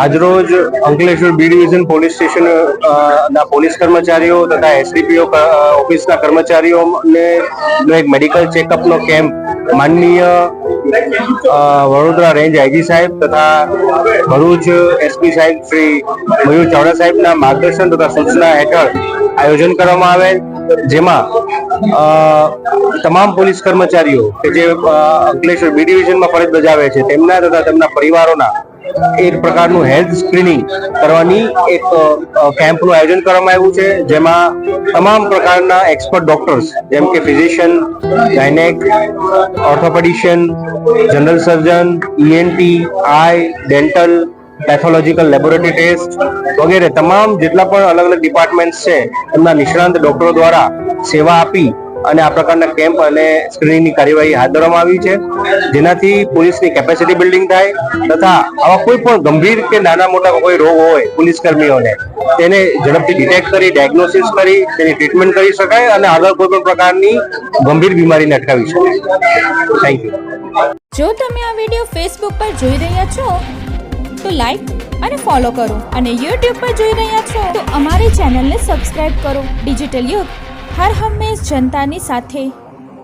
આજરોજ Ankleshwar B division police station ના police કર્મચારીઓ તથા એસડીપીઓ ઓફિસના કર્મચારીઓને એક મેડિકલ ચેકઅપનો કેમ્પ માનનીય વડોદરા રેન્જ આઈજી સાહેબ તથા ભરૂચ એસપી સાહેબ શ્રી મયુર ચાવડા સાહેબના માર્ગદર્શન તથા સૂચના હેઠળ આયોજન કરવામાં આવેલ, જેમાં તમામ પોલીસ કર્મચારીઓ કે જે અંકલેશ્વર બી ડિવિઝનમાં ફરજ બજાવે છે, તેમના તથા તેમના પરિવારોના એક પ્રકારનું હેલ્થ સ્ક્રીનિંગ કરવાની એક કેમ્પનું આયોજન કરવામાં આવ્યું છે, જેમાં તમામ પ્રકારના એક્સપર્ટ ડોક્ટર્સ જેમ કે physician gynaec orthopaedician general surgeon ENT eye dental pathological laboratory test વગેરે, તમામ જેટલા પણ અલગ અલગ ડિપાર્ટમેન્ટ્સ છે, એમના નિષ્ણાંત ડોક્ટરો દ્વારા સેવા આપી અને આ પ્રકારના કેમ્પ અને સ્ક્રીનિંગની કાર્યવાહી હાથ ધરવામાં આવી છે. જેનાથી પોલીસની કેપેસિટી બિલ્ડિંગ થાય તથા આવા કોઈ પણ ગંભીર કે નાના મોટા કોઈ રોગ હોય, પોલીસ કર્મીઓને તેને ઝડપથી ડિટેક્ટ કરી ડાયગ્નોસિસ કરી, તેની ટ્રીટમેન્ટ કરી શકાય અને આગળ કોઈ પણ પ્રકારની ગંભીર બીમારીને અટકાવી શકાય થેન્ક યુ જો તમે આ વીડિયો ફેસબુક પર જોઈ રહ્યા છો, તો લાઈક અને ફોલો કરો અને યુટ્યુબ પર જોઈ રહ્યા છો, તો અમારી ચેનલને સબસ્ક્રાઇબ કરો. ડિજિટલ યુગ હર હંમેશ જનતાની સાથે